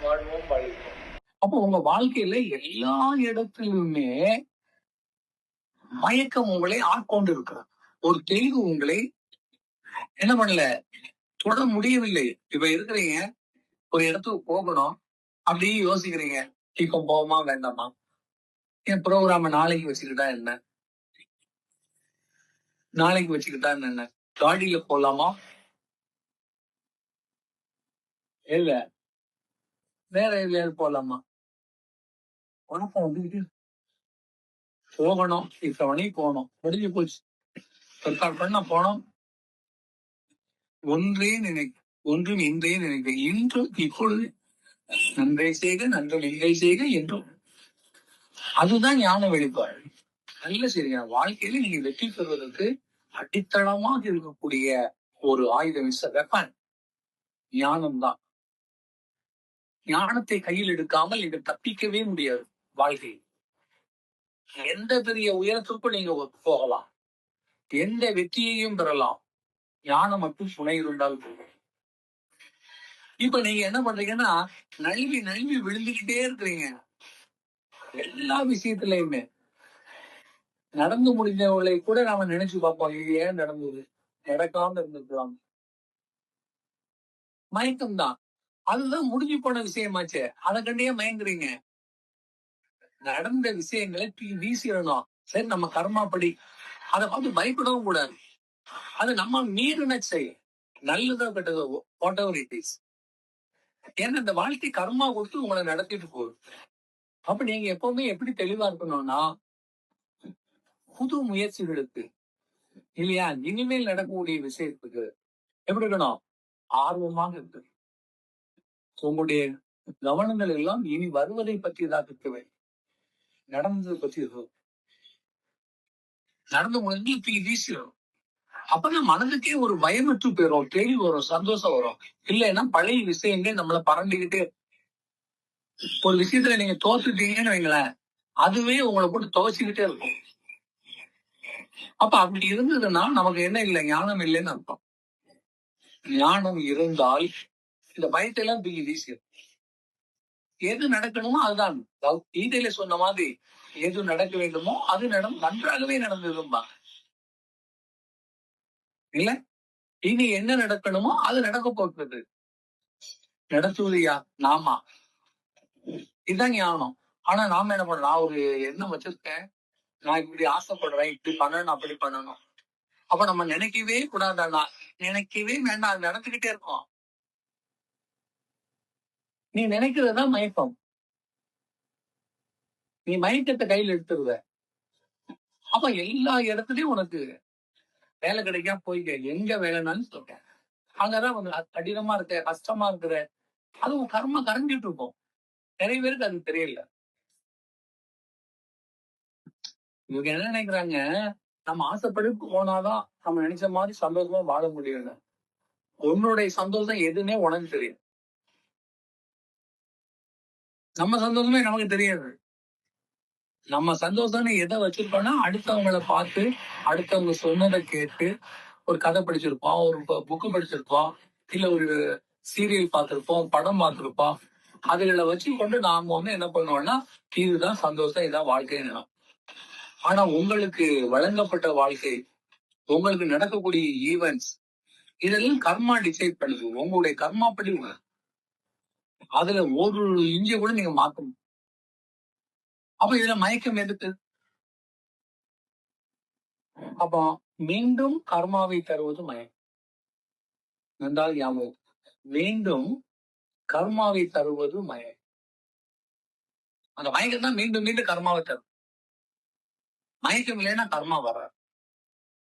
வாழ்வோம் வாழ்வோம் அப்போ உங்க வாழ்க்கையில எல்லா இடத்திலுமே மயக்கம் உங்களை ஆட்கொண்டு இருக்கிறது. ஒரு தெளிவு உங்களை என்ன பண்ணல? தொட முடியவில்லை. இப்ப இருக்கிறீங்க. ஒரு இடத்துக்கு போகணும். அப்படியே யோசிக்கிறீங்க. இப்ப போமா வேண்டாமா? என் ப்ரோக்ராம நாளைக்கு வச்சுக்கிட்டா என்ன? நாளைக்கு வச்சுக்கிட்டா என்ன? காடியில போலாமா? இல்ல. வேற எதுலயாவது போகலாமா வணக்கம் வந்துக்கிட்டு போகணும். இத்தனை மணிக்கு போகணும். முடிஞ்சு போச்சு. தற்கால் பண்ண போனோம். ஒன்றே நினை ஒன்றும் இன்றே நினைக்க. இன்று இப்பொழுது. நன்றை செய்க நன்றும் இல்லை செய்க என்றும். அதுதான் ஞான வெளிப்பாடு. நல்ல சரியா வாழ்க்கையில நீங்க வெற்றி பெறுவதற்கு அடித்தளமாக இருக்கக்கூடிய ஒரு ஆயுதம். இஸ் வெப்பன் ஞானம் தான் ஞானத்தை கையில் எடுக்காமல் நீங்க தப்பிக்கவே முடியாது வாழ்க்கை எந்த பெரிய உயரத்துக்கும் நீங்க போகலாம். எந்த வெற்றியையும் பெறலாம். ஞானம் மட்டும் துணை இருந்தால் போகும் இப்ப நீங்க என்ன பண்றீங்கன்னா நழுவி நழுவி விழுந்துகிட்டே இருக்கிறீங்க. எல்லா விஷயத்திலயுமே. நடந்து முடிஞ்சவங்களை கூட நாம நினைச்சு பார்ப்போம் இது ஏன் நடந்தது? நடக்காம இருந்துக்கலாம் மயக்கம் தான் அதுதான் முடிஞ்சு போன விஷயமாச்சே. அதை கண்டியே மயங்குறீங்க. நடந்த விஷயங்களை வீசிடணும். சரி நம்ம கர்மாப்படி அதை பார்த்து பயப்படவும் கூடாது. அது நம்ம மீறின செயல். நல்லதோ கெட்டதோ வாட் எவர் இட் இஸ் ஏன்னா இந்த வாழ்க்கை கர்மா கொடுத்து உங்களை நடத்திட்டு போகுது. அப்ப நீங்க எப்பவுமே எப்படி தெளிவா இருக்கணும்னா புது முயற்சிகளுக்கு இல்லையா? இனிமேல் நடக்கக்கூடிய விஷயத்துக்கு எப்படி இருக்கணும்? ஆர்வமாக இருக்கு. உங்களுடைய கவனங்கள் எல்லாம் இனி வருவதை பற்றியதாக தான் இருக்கவே. நடந்தது பற்றி நடந்து முடிஞ்சு வீசிடும் அப்பதான் மனதுக்கே ஒரு பயமற்று போயிடும் தெளிவு வரும் சந்தோஷம் வரும். இல்லைன்னா பழைய விஷயங்கள் நம்மள பரண்டிக்கிட்டு ஒரு விஷயத்துல நீங்க தோத்துட்டீங்கன்னு வைங்களேன் அதுவே உங்களை போட்டு துவச்சிக்கிட்டே இருக்கும். அப்ப அப்படி இருந்ததுன்னா நமக்கு என்ன இல்லை? ஞானம் இல்லைன்னு அர்த்தம். ஞானம் இருந்தால் இந்த பயத்தை எல்லாம் தூக்கி வீசுகிறது எது நடக்கணுமோ அதுதான். கீதையில சொன்ன மாதிரி எது நடக்க வேண்டுமோ அது நடம் நன்றாகவே நடந்ததும்பாங்க இல்ல? இனி என்ன நடக்கணுமோ அது நடக்க போகிறது. நடத்துவது யா நாமா. இதுதான் ஞானம். ஆனா நாம என்ன பண்ண நான் ஒரு எண்ணம் வச்சிருக்கேன். நான் இப்படி ஆசைப்படுறேன். இப்படி பண்ணணும் அப்படி பண்ணணும். அப்ப நம்ம நினைக்கவே கூடாதா. நினைக்கவே வேண்டாம். அது நடந்துகிட்டே இருக்கோம். நீ நினைக்கிறதுதான் மயக்கம். நீ மயக்கத்தை கையில் எடுத்துருவ. அப்ப எல்லா இடத்துலயும் உனக்கு வேலை கிடைக்காம போய்க்க எங்க வேலைனாலும் சொல்றேன் அங்கதான் கொஞ்சம் கடினமா இருக்க கஷ்டமா இருக்கிற அது உன் கரைஞ்சிட்டு இருக்கும். நிறைய பேருக்கு அது தெரியல. இவங்க என்ன நினைக்கிறாங்க? நம்ம ஆசைப்படி போனாதான் நம்ம நினைச்ச மாதிரி சந்தோஷமா வாழ முடியும் உன்னுடைய சந்தோஷம் எதுன்னே உனக்கு தெரியும் நம்ம சந்தோஷமே நமக்கு தெரியாது. நம்ம சந்தோஷம்னு எதை வச்சிருக்கோம்னா அடுத்தவங்களை பார்த்து அடுத்தவங்க சொன்னதை கேட்டு ஒரு கதை படிச்சிருப்போம் ஒரு புக்கு படிச்சிருப்போம் இல்ல ஒரு சீரியல் பார்த்திருப்போம் படம் பார்த்திருப்போம் அதுகளை வச்சு கொண்டு நாம வந்து என்ன பண்ணுவோம்னா இதுதான் சந்தோஷம் இதுதான் வாழ்க்கைன்னு ஆனா உங்களுக்கு வழங்கப்பட்ட வாழ்க்கை உங்களுக்கு நடக்கக்கூடிய ஈவெண்ட்ஸ் இதெல்லாம் கர்மா டிசைட் பண்ணுது. உங்களுடைய கர்மா படி அதுல ஒரு இஞ்சிய கூட நீங்க மாத்தணும் அப்ப இதுல மயக்கம் எதுக்கு? அப்ப மீண்டும் கர்மாவை தருவது மயக்கம். என்றால் ஞாபகம் மீண்டும் கர்மாவை தருவது மயம் அந்த மயக்கம் தான் மீண்டும் மீண்டும் கர்மாவை தரும். மயக்கம் இல்லைன்னா கர்மா வர்றாரு